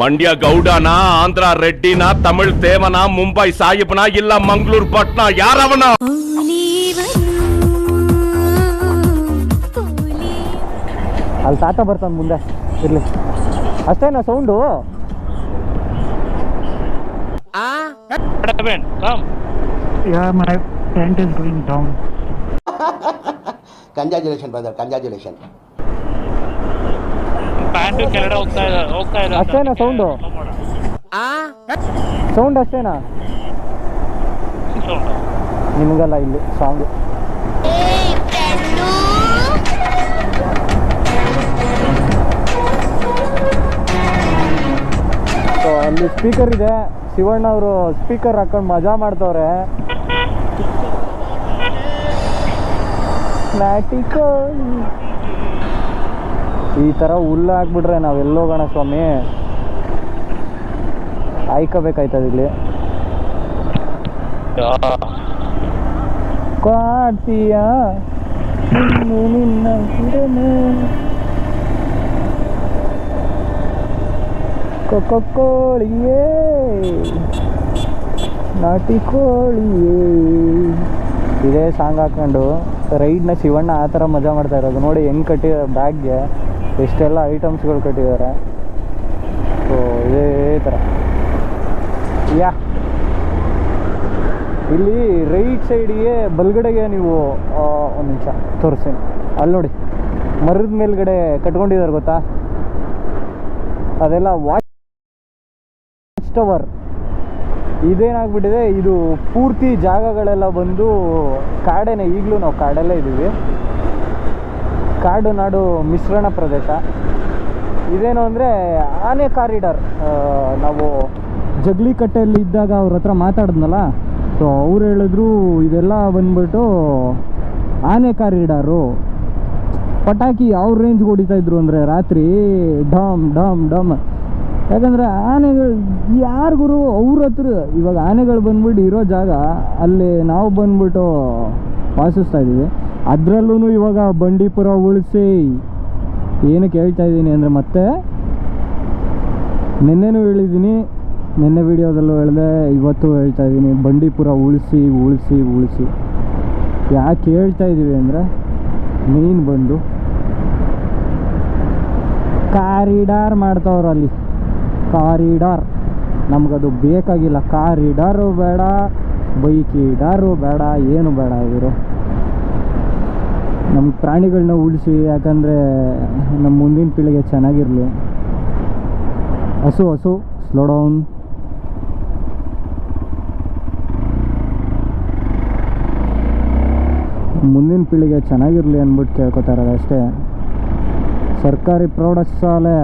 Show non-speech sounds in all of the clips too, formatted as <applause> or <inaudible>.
ಮಂಡ್ಯ ಗೌಡನ ಆಂಧ್ರ ರೆಡ್ಡಿನ ತಮಿಳ್ ದೇವನ ಮುಂಬೈ ಸಾಹಿಬ್ನ ಇಲ್ಲ ಮಂಗಳೂರು ಪಟ್ನ ಯಾರವನ ಅಲ್ಲಿ ತಾತ ಬರ್ತಾನೆ ಮುಂದೆ ಇರ್ಲಿ ಅಷ್ಟೇನಾ sound Yeah, my tent is going down. Congratulation brother congratulation pant ಕೆಳಗಡೆ ಹೋಗ್ತಾ ಇದೆ ಹೋಗ್ತಾ ಇದೆ ಅಷ್ಟೇನಾ ಸೌಂಡು ಸೌಂಡ್ ಅಷ್ಟೇನಾ? ನಿಮಗಲ್ಲ ಇಲ್ಲಿ ಸಾಂಗ್ ಸೊ ಅಲ್ಲಿ ಸ್ಪೀಕರ್ ಇದೆ. ಶಿವಣ್ಣ ಅವರು ಸ್ಪೀಕರ್ ಹಾಕೊಂಡು ಮಜಾ ಮಾಡ್ತವ್ರೆ. ಮ್ಯಾಟಿಕೋ. ಈ ಥರ ಹುಲ್ಲು ಹಾಕ್ಬಿಟ್ರೆ ನಾವೆಲ್ಲೋಗೋಣ ಸ್ವಾಮಿ. ಆಯ್ಕೋಬೇಕಾಯ್ತದ ಇಲ್ಲಿ. ಕಾಡ್ತೀಯ? ನಿನ್ನ ಕೋಳಿಯೇ. ನಾಟಿ ಕೋಳಿಯೇ. ಇದೇ ಸಾಂಗ್ ಹಾಕೊಂಡು ರೈಡ್ನ ಶಿವಣ್ಣ ಆ ಥರ ಮಜಾ ಮಾಡ್ತಾ ಇರೋದು. ನೋಡಿ ಹೆಂಗೆ ಬ್ಯಾಗ್ ಬ್ಯಾಗ್ಗೆ. ಎಷ್ಟೆಲ್ಲ ಐಟಮ್ಸ್ಗಳು ಕಟ್ಟಿದ್ದಾರೆ. ಸೊ ಇದೇ ಥರ. ಯಾ. ಇಲ್ಲಿ ರೈಟ್ ಸೈಡಿಗೆ ಬಲ್ಗಡೆಗೆ ನೀವು ಒಂದು ನಿಮಿಷ ತೋರಿಸ್ತೀನಿ. ಅಲ್ಲಿ ನೋಡಿ, ಮರದ ಮೇಲ್ಗಡೆ ಕಟ್ಕೊಂಡಿದ್ದಾರೆ ಗೊತ್ತಾ? ಅದೆಲ್ಲ ವಾಚ್ ಟವರ್ ಇದೇನಾಗ್ಬಿಟ್ಟಿದೆ, ಇದು ಪೂರ್ತಿ ಜಾಗಗಳೆಲ್ಲ ಬಂದು ಕಾಡೇನೆ. ಈಗಲೂ ನಾವು ಕಾಡಲ್ಲೇ ಇದ್ದೀವಿ. ಕಾಡು ನಾಡು ಮಿಶ್ರಣ ಪ್ರದೇಶ. ಇದೇನು ಅಂದರೆ ಆನೆ ಕಾರಿಡಾರ್ ನಾವು ಜಗ್ಲಿಕಟ್ಟೆಯಲ್ಲಿ ಇದ್ದಾಗ ಅವ್ರ ಹತ್ರ ಮಾತಾಡಿದ್ನಲ್ಲ, ಸೊ ಅವ್ರು ಹೇಳಿದ್ರು ಇದೆಲ್ಲ ಬಂದ್ಬಿಟ್ಟು ಆನೆ ಕಾರಿಡಾರು. ಪಟಾಕಿ ಅವ್ರ ರೇಂಜ್ಗೆ ಹೊಡಿತಾ ಇದ್ರು ಅಂದರೆ ರಾತ್ರಿ ಡಮ್ ಡಮ್ ಡಮ್. ಯಾಕಂದರೆ ಆನೆಗಳು ಯಾರಿಗೂ ಅವ್ರ ಹತ್ರ, ಇವಾಗ ಆನೆಗಳು ಬಂದ್ಬಿಟ್ಟು ಇರೋ ಜಾಗ, ಅಲ್ಲಿ ನಾವು ಬಂದ್ಬಿಟ್ಟು ವಾಸಿಸ್ತಾ ಇದ್ದೀವಿ. ಅದರಲ್ಲೂ ಇವಾಗ ಬಂಡೀಪುರ ಉಳಿಸಿ ಏನು ಹೇಳ್ತಾ ಇದ್ದೀನಿ ಅಂದರೆ ಮತ್ತೆ ನಿನ್ನೆನೂ ಹೇಳಿದ್ದೀನಿ, ನಿನ್ನೆ ವಿಡಿಯೋದಲ್ಲೂ ಹೇಳಿದೆ, ಇವತ್ತು ಹೇಳ್ತಾ ಇದ್ದೀನಿ, ಬಂಡೀಪುರ ಉಳಿಸಿ ಉಳಿಸಿ ಉಳಿಸಿ. ಯಾಕೆ ಹೇಳ್ತಾ ಇದ್ದೀವಿ ಅಂದರೆ ಮೇನ್ ಬಂದು ಕಾರಿಡಾರ್ ಮಾಡ್ತಾವ್ರು ಅಲ್ಲಿ. ಕಾರಿಡಾರ್. ನಮಗದು ಬೇಕಾಗಿಲ್ಲ. ಕಾರಿಡಾರು ಬೇಡ, ಬೈಕ್ ಬೈಕಿಡಾರು ಬೇಡ, ಏನು ಬೇಡ ಇವರು. ನಮ್ಮ ಪ್ರಾಣಿಗಳನ್ನ ಉಳಿಸಿ, ಯಾಕಂದರೆ ನಮ್ಮ ಮುಂದಿನ ಪೀಳಿಗೆ ಚೆನ್ನಾಗಿರಲಿ. ಹಸು ಹಸು ಸ್ಲೋ ಡೌನ್ ಮುಂದಿನ ಪೀಳಿಗೆ ಚೆನ್ನಾಗಿರಲಿ ಅಂದ್ಬಿಟ್ಟು ಕೇಳ್ಕೊತಾ ಇರೋದು ಅಷ್ಟೇ. ಸರ್ಕಾರಿ ಪ್ರೌಢಶಾಲೆ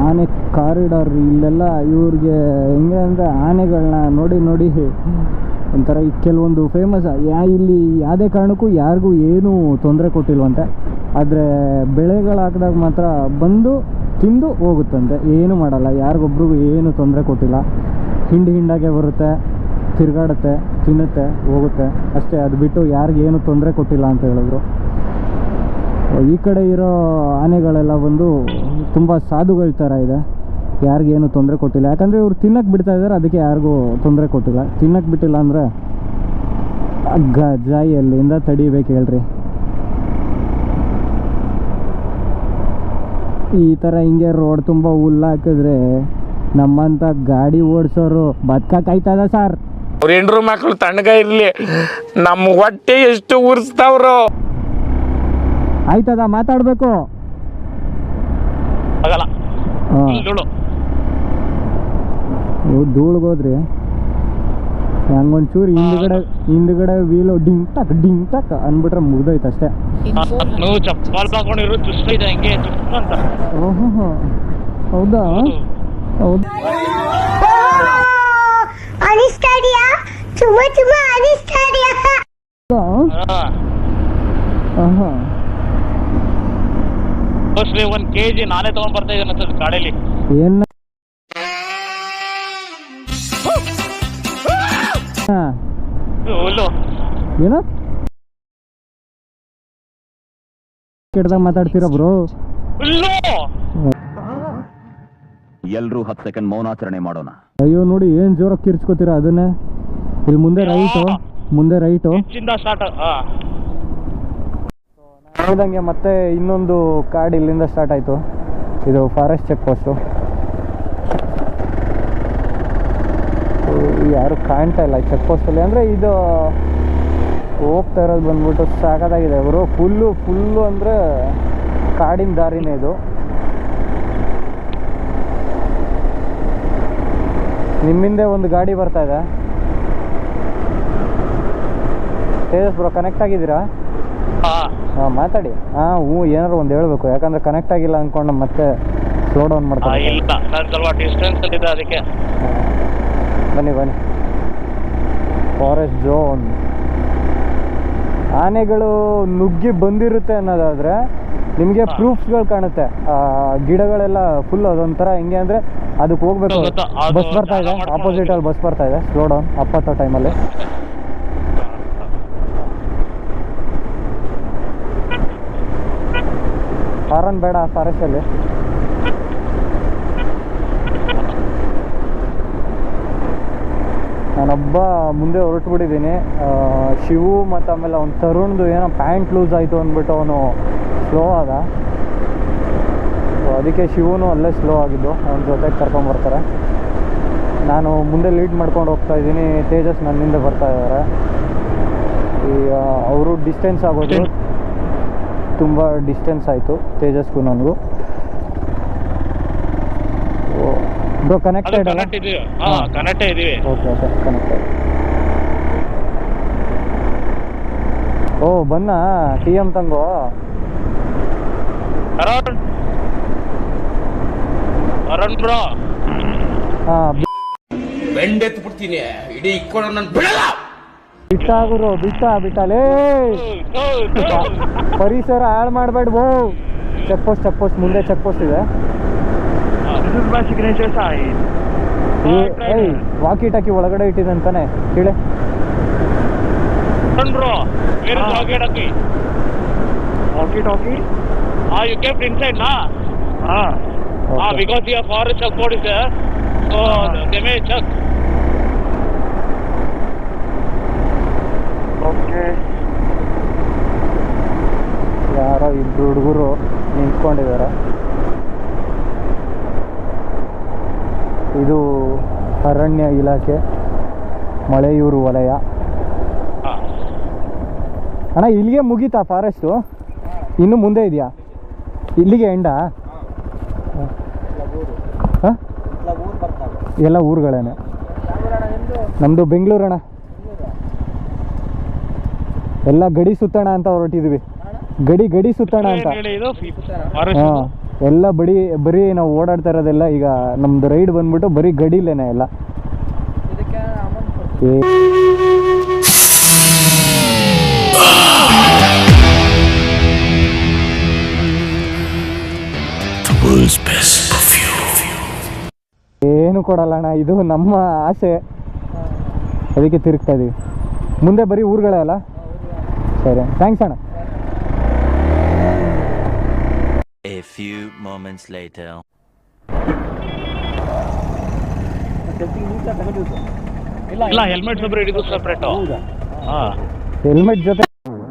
ಆನೆ ಕಾರಿಡಾರ್ ಇಲ್ಲೆಲ್ಲ ಇವ್ರಿಗೆ ಹೆಂಗೆ ಅಂದರೆ ಆನೆಗಳನ್ನ ನೋಡಿ ನೋಡಿ ಒಂಥರ ಕೆಲವೊಂದು ಫೇಮಸ್ ಯಾ ಇಲ್ಲಿ ಯಾವುದೇ ಕಾರಣಕ್ಕೂ ಯಾರಿಗೂ ಏನೂ ತೊಂದರೆ ಕೊಟ್ಟಿಲ್ವಂತೆ. ಆದರೆ ಬೆಳೆಗಳು ಹಾಕಿದಾಗ ಮಾತ್ರ ಬಂದು ತಿಂದು ಹೋಗುತ್ತಂತೆ. ಏನು ಮಾಡಲ್ಲ. ಯಾರಿಗೊಬ್ರಿಗೂ ಏನು ತೊಂದರೆ ಕೊಟ್ಟಿಲ್ಲ. ಹಿಂಡಿ ಹಿಂಡಾಗೆ ಬರುತ್ತೆ, ತಿರುಗಾಡುತ್ತೆ, ತಿನ್ನುತ್ತೆ, ಹೋಗುತ್ತೆ. ಅಷ್ಟೇ, ಅದು ಬಿಟ್ಟು ಯಾರಿಗೇನು ತೊಂದರೆ ಕೊಟ್ಟಿಲ್ಲ ಅಂತ ಹೇಳಿದ್ರು. ಈ ಕಡೆ ಇರೋ ಆನೆಗಳೆಲ್ಲ ಬಂದು ತುಂಬ ಸಾಧುಗಳ ಥರ ಇದೆ. ಯಾರಿಗೇನು ತೊಂದರೆ ಕೊಟ್ಟಿಲ್ಲ. ಯಾಕಂದರೆ ಇವ್ರು ತಿನ್ನಕ್ಕೆ ಬಿಡ್ತಾ ಇದ್ದಾರೆ ಅದಕ್ಕೆ ಯಾರಿಗೂ ತೊಂದರೆ ಕೊಟ್ಟಿಲ್ಲ. ತಿನ್ನಕ್ಕೆ ಬಿಟ್ಟಿಲ್ಲ ಅಂದರೆ ಜಾಯಿ ಎಲ್ಲಿಂದ ತಡಿಬೇಕು ಹೇಳ್ರಿ. ಈ ಥರ ಹಿಂಗೆ ರೋಡ್ ತುಂಬ ಹುಲ್ಲು ಹಾಕಿದ್ರೆ ನಮ್ಮಂಥ ಗಾಡಿ ಓಡಿಸೋರು ಬದುಕಾಯ್ತದ ಸರ್? ಅವ್ರ ಹೆಂಡ್ರು ಮಕ್ಳು ತಣ್ಣಗ ಇರ್ಲಿ ನಮ್ಮ ಹೊಟ್ಟೆ ಎಷ್ಟು ಉರ್ಸ್ತಾವ್ರು. ಆಯ್ತದ ಮಾತಾಡಬೇಕು. ಆಗಲ್ಲ. ಹಾಂ. ಧೂಳ್ಗೋದ್ರಿ ಹಂಗೊಂಚೂರು ಹಿಂದ್ಗಡೆ ಹಿಂದ್ಗಡೆ ವೀಲ್ ಡಿಂಗ್ ಟಕ್ ಡಿಂಗ್ ಟಕ್ ಅಂದ್ಬಿಟ್ರೆ ಮುಗ್ದೋಯ್ತು ಅಷ್ಟೇ. ನೀವು ಚಪ್ಪಲ್ ಹಾಕೊಂಡಿರೋ ಚುಷ್ಟ ಇದೆ ಹಂಗೆ ಚುಷ್ಟ ಅಂತ. ಓಹೋ ಹೌದಾ? ಒಂದ್ ಕೆಜಿ ನಾನೇ ತಗೊಂಡ್ ಬರ್ತಾ ಇದ್ದೇನೆ ಗಾಡಿಯಲ್ಲಿ ಏನ್ ಏನು? ಕೆಟ್ಟದಾಗ ಮಾತಾಡ್ತೀರಾ ಬ್ರೋ? ಎಲ್ರು ಹತ್ತು ಸೆಕೆಂಡ್ ಮೌನಾಚರಣೆ ಮಾಡೋಣ. ಅಯ್ಯೋ ನೋಡಿ ಏನ್ ಜೋರ ಕಿರ್ಚ್ಕೋತೀರಾ ಅದನ್ನೇ? ಇಲ್ಲಿ ಮುಂದೆ ರೈಟು ಮುಂದೆ ರೈಟು. ನೋಡಿದಂಗೆ ಮತ್ತೆ ಇನ್ನೊಂದು ಕಾರ್ಡ್ ಇಲ್ಲಿಂದ ಸ್ಟಾರ್ಟ್ ಆಯ್ತು. ಇದು ಫಾರೆಸ್ಟ್ ಚೆಕ್ ಪೋಸ್ಟು ಯಾರು ಕಾಣ್ತಾ ಇಲ್ಲ ಚೆಕ್ ಪೋಸ್ಟಲ್ಲಿ ಅಂದ್ರೆ ಇದು ಹೋಗ್ತಾ ಇರೋದು ಬಂದ್ಬಿಟ್ಟು ಸಾಕಾಗಿದೆ. ಅವರು ಫುಲ್ಲು ಫುಲ್ಲು ಅಂದರೆ ಕಾಡಿನ ದಾರಿನೇ ಇದು. ನಿಮ್ಮಿಂದೆ ಒಂದು ಗಾಡಿ ಬರ್ತಾ ಇದೆ. ತೇಜಸ್ ಬ್ರೋ ಕನೆಕ್ಟ್ ಆಗಿದ್ದೀರಾ? ಹಾ. ಹಾಂ ಮಾತಾಡಿ. ಹಾಂ ಹ್ಞೂ ಏನಾದ್ರು ಒಂದು ಹೇಳ್ಬೇಕು. ಯಾಕಂದ್ರೆ ಕನೆಕ್ಟ್ ಆಗಿಲ್ಲ ಅನ್ಕೊಂಡು ಮತ್ತೆ ಸ್ಲೋ ಡೌನ್ ಮಾಡ್ತಾರೆ ಇಲ್ಲ. ನಾನು ಸ್ವಲ್ಪ ಅದಕ್ಕೆ. ಬನ್ನಿ ಬನ್ನಿ. ಫಾರೆಸ್ಟ್ ಝೋನ್ ಆನೆಗಳು ನುಗ್ಗಿ ಬಂದಿರುತ್ತೆ ಅನ್ನೋದಾದ್ರೆ ನಿಮಗೆ ಪ್ರೂಫ್ಸ್ಗಳು ಕಾಣುತ್ತೆ. ಆ, ಗಿಡಗಳೆಲ್ಲ ಫುಲ್ ಅದೊಂಥರ ಹೆಂಗೆ ಅಂದರೆ ಅದಕ್ಕೆ ಹೋಗ್ಬೇಕು. ಬಸ್ ಬರ್ತಾ ಇದೆ. ಆಪೋಸಿಟಲ್ಲಿ ಆಪೋಸಿಟ್ ಅಲ್ಲಿ ಬಸ್ ಬರ್ತಾ ಇದೆ. ಸ್ಲೋ ಡೌನ್ ಅಪ್ಪತ್ತೋ ಟೈಮಲ್ಲಿ ಹಾರನ್ ಬೇಡ ಫಾರೆಸ್ಟಲ್ಲಿ ನಾನೊಬ್ಬ ಮುಂದೆ ಹೊರಟು ಬಿಟ್ಟಿದ್ದೀನಿ ಶಿವು ಮತ್ತು ಆಮೇಲೆ ಅವ್ನು ತರುಣ್ದು ಏನೋ ಪ್ಯಾಂಟ್ ಲೂಸ್ ಆಯಿತು ಅಂದ್ಬಿಟ್ಟು ಅವನು ಸ್ಲೋ ಆದ. ಸೊ ಅದಕ್ಕೆ ಶಿವನು ಅಲ್ಲೇ ಸ್ಲೋ ಆಗಿದ್ದು ಅವನ ಜೊತೆಗೆ ಕರ್ಕೊಂಬರ್ತಾರೆ ನಾನು ಮುಂದೆ ಲೀಡ್ ಮಾಡ್ಕೊಂಡು ಹೋಗ್ತಾ ಇದ್ದೀನಿ ತೇಜಸ್ ನನ್ನಿಂದ ಬರ್ತಾ ಇದ್ದಾರೆ ಈ ಅವರು ಡಿಸ್ಟೆನ್ಸ್ ಆಗೋದು ತುಂಬ ಡಿಸ್ಟೆನ್ಸ್ ಆಯಿತು ತೇಜಸ್ಗೂ ನನಗೂ. ಬ್ರೋ ಕನೆಕ್ಟೆಡ್ ಅಲ್ಲ? ಕನೆಕ್ಟ್ ಇದೀವಿ ಹಾ ಹಾ. ಇದೀವಿ ಓಕೆ ಓಕೆ ಕನೆಕ್ಟೆಡ್ ಓ ಬನ್ನ ಟಿ ಎಂ ತಂಗೋ. ಅರುಣ್. ಅರುಣ್ ಬ್ರೋ ಹಾ ಬೆಂಡೆತ್ತು ಬಿಡ್ತೀನಿ ಇಡೀ ಇಕ್ಕೊಂಡು ನಾನು ಬಿಡಲ್ಲ. ಬಿಟ್ಟ ಗುರು ಬಿಟ್ಟ. ಬಿಟ್ಟಲೇ ಪರಿಸರ ಹಾಳು ಮಾಡಬೇಡ ಬೋ ಚೆಕ್ ಪೋಸ್ಟ್ ಚೆಕ್ ಪೋಸ್ಟ್ ಮುಂದೆ ಚೆಕ್ ಪೋಸ್ಟ್ ಇದೆ. ಇದು ಬಸ್ಗೆ ವಾಕಿ ಟಾಕಿ ಒಳಗಡೆ ಇಟ್ಟಿದೆ ಅಂತಾನೆ ಕನ್ walkie talkie? Are you kept inside ನಾ? ಹಾ. ಆ because he are for a support is यार. ಓನ್ ಗೆಮೇ जस्ट. ಓಕೆ. ಯಾರೋ ಇನ್ಕ್ಲೂಡ್ ಹುಡುಗರು ನೀ ಅರಣ್ಯ ಇಲಾಖೆ ಮಳೆಯೂರು ವಲಯ. ಅಣ್ಣ ಇಲ್ಲಿಗೆ ಮುಗೀತಾ ಫಾರೆಸ್ಟು ಇನ್ನು ಮುಂದೆ ಇದೆಯಾ? ಇಲ್ಲಿಗೆ ಎಂಡ ಎಲ್ಲ ಊರುಗಳೇನೆ. ನಮ್ಮದು ಬೆಂಗಳೂರು ಅಣ್ಣ. ಎಲ್ಲ ಗಡಿ ಸುತ್ತಣ ಅಂತ ಹೊರಟಿದ್ವಿ. ಗಡಿ ಗಡಿ ಸುತ್ತಣ ಅಂತ. ಹಾಂ. ಎಲ್ಲ ಬಡಿ ಬರೀ ನಾವು ಓಡಾಡ್ತಾ ಇರೋದೆಲ್ಲ ಈಗ ನಮ್ದು ರೈಡ್ ಬಂದ್ಬಿಟ್ಟು ಬರೀ ಗಡಿಲೇನೆ ಎಲ್ಲ. ಏ ಏನು ಕೊಡಲ್ಲ ಅಣ್ಣ ಇದು ನಮ್ಮ ಆಸೆ. ಅದಕ್ಕೆ ತಿರುಗ್ತಾ ಇದೀವಿ. ಮುಂದೆ ಬರೀ ಊರುಗಳೇ ಅಲ್ಲ? ಸರಿ ಥ್ಯಾಂಕ್ಸ್ ಅಣ್ಣ. A few moments later. ಇಲ್ಲ ಹೆಲ್ಮೆಟ್ ಸಪ್ರೇಟ್ ಹಿಡಿದು ಸಪ್ರೇಟ್ ಹಾ. ಹೆಲ್ಮೆಟ್ ಜೊತೆ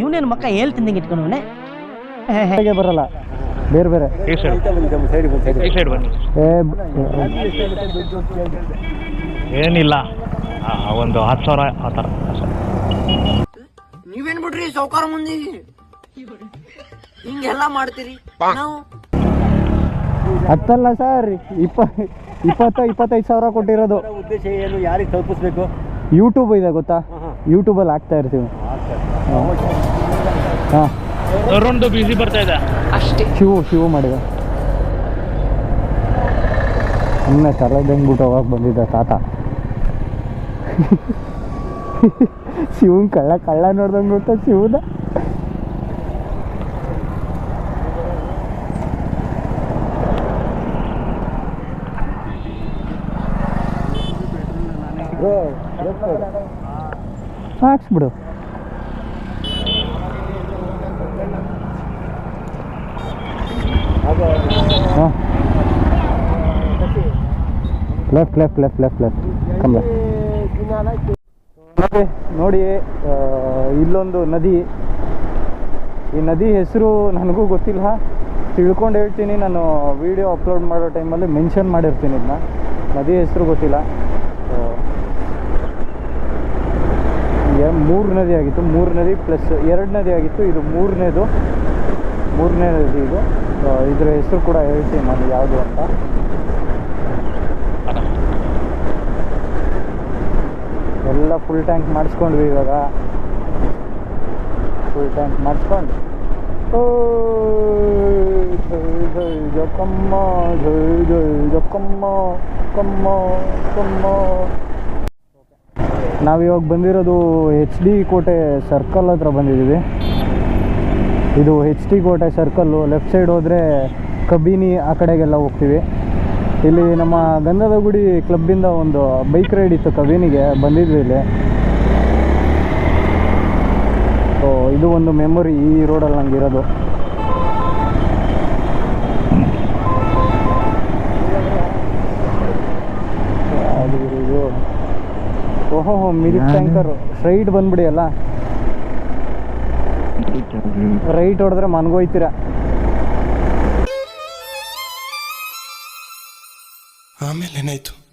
ಇವನೇನು ಮಕ್ಕ ಹೇಳ್ತಿದ್ದಂಗೆ ಇಟ್ಕೊಂಡವನೆ ಹೇಗೆ ಬರಲ್ಲ. ಬೇರೆ ಬೇರೆ. ಈ ಸೈಡ್ ಈ ಸೈಡ್ ಬನ್ನಿ ಏ ಏನಿಲ್ಲ. ಆ, ಒಂದು ಹತ್ತು ಸಾವಿರ ಆ ಥರ. ನೀವೇನ್ ಬಿಡ್ರಿ ಸೌಕಾರ ಮುಂದೆ ಹಿಂಗೆಲ್ಲ ಮಾಡ್ತೀರಿ. ನಾವು ಹತ್ತಲ್ಲ ಸರ್ ಇಪ್ಪ ಇಪ್ಪತ್ತ ಇಪ್ಪತ್ತೈದು ಸಾವಿರ ಕೊಟ್ಟಿರೋದು. ಉದ್ದೇಶ ಏನು? ಯಾರಿಗೆ ತಲುಪಿಸ್ಬೇಕು? ಯೂಟ್ಯೂಬ್ ಇದೆ ಗೊತ್ತಾ? ಯೂಟ್ಯೂಬಲ್ಲಿ ಹಾಕ್ತಾ ಇರ್ತೀವಿ. ಹಾಂ. ಬಿಸಿ ಬರ್ತಾ ಇದೆ. ಶಿವು ಶಿವು ಮಾಡಿದ. ಸುಮ್ಮನೆ ತಲೆದಂಗ್ಬಿಟ್ಟು ಅವಾಗ ಬಂದಿದ್ದ ತಾತ. <laughs> ಶಿವನ್ ಕಳ್ಳ ಕಳ್ಳ ನೋಡ್ದಂಗೆ ಗೊತ್ತಾ? ಶಿವನ? ಹಾಕ್ಸ್ಬಿಡು. Left left left left left come ನೋಡಿ ನೋಡಿ ಇಲ್ಲೊಂದು ನದಿ. ಈ ನದಿ ಹೆಸರು ನನಗೂ ಗೊತ್ತಿಲ್ಲ. ತಿಳ್ಕೊಂಡು ಹೇಳ್ತೀನಿ. ನಾನು ವಿಡಿಯೋ ಅಪ್ಲೋಡ್ ಮಾಡೋ ಟೈಮಲ್ಲಿ ಮೆನ್ಷನ್ ಮಾಡಿರ್ತೀನಿ ಇದನ್ನ ನದಿ ಹೆಸರು ಗೊತ್ತಿಲ್ಲ. ಮೂರು ನದಿ ಆಗಿತ್ತು ಮೂರು ನದಿ ಪ್ಲಸ್ ಎರಡು ನದಿ ಆಗಿತ್ತು ಇದು ಮೂರನೇದು ಮೂರನೇ ನದಿ ಇದು ಇದರ ಹೆಸರು ಕೂಡ ಹೇಳ್ತೀನಿ ನಾನು ಯಾವುದು ಅಂತ ಎಲ್ಲ ಫುಲ್ ಟ್ಯಾಂಕ್ ಮಾಡಿಸ್ಕೊಂಡ್ವಿ ಇವಾಗ ಫುಲ್ ಟ್ಯಾಂಕ್ ಮಾಡಿಸ್ಕೊಂಡು ಜೊಕಮ್ಮ ಜಕಮ್ಮ ಕಮ್ಮ ಕಮ್ಮ ನಾವಿವಾಗ ಬಂದಿರೋದು ಹೆಚ್ ಡಿ ಕೋಟೆ ಸರ್ಕಲ್ ಹತ್ರ ಬಂದಿದ್ದೀವಿ. ಇದು H D Kote circle left side ಹೋದರೆ ಕಬೀನಿ ಆ ಕಡೆಗೆಲ್ಲ ಹೋಗ್ತೀವಿ. ಇಲ್ಲಿ ನಮ್ಮ ಗಂಧದ ಗುಡಿ ಕ್ಲಬ್ಬಿಂದ ಒಂದು ಬೈಕ್ ರೈಡ್ ಇತ್ತು ಕಬೀನಿಗೆ, ಬಂದಿದ್ವಿ ಇಲ್ಲಿ. ಸೊ ಇದು ಒಂದು ಮೆಮೊರಿ ಈ ರೋಡಲ್ಲಿ ನಂಗಿರೋದು ಓಹೋ ಮಿಲ್ಕ್ ಟ್ಯಾಂಕರ್. ಸ್ಟ್ರೈಟ್ ಬಂದ್ಬಿಡಿ ಅಲ್ಲ ರೈಟ್ ಹೊಡೆದ್ರೆ ಮನ್ಗೋಯ್ತೀರ? ಆಮೇಲೆ ಏನಾಯ್ತು? ಆಮೇಲೆ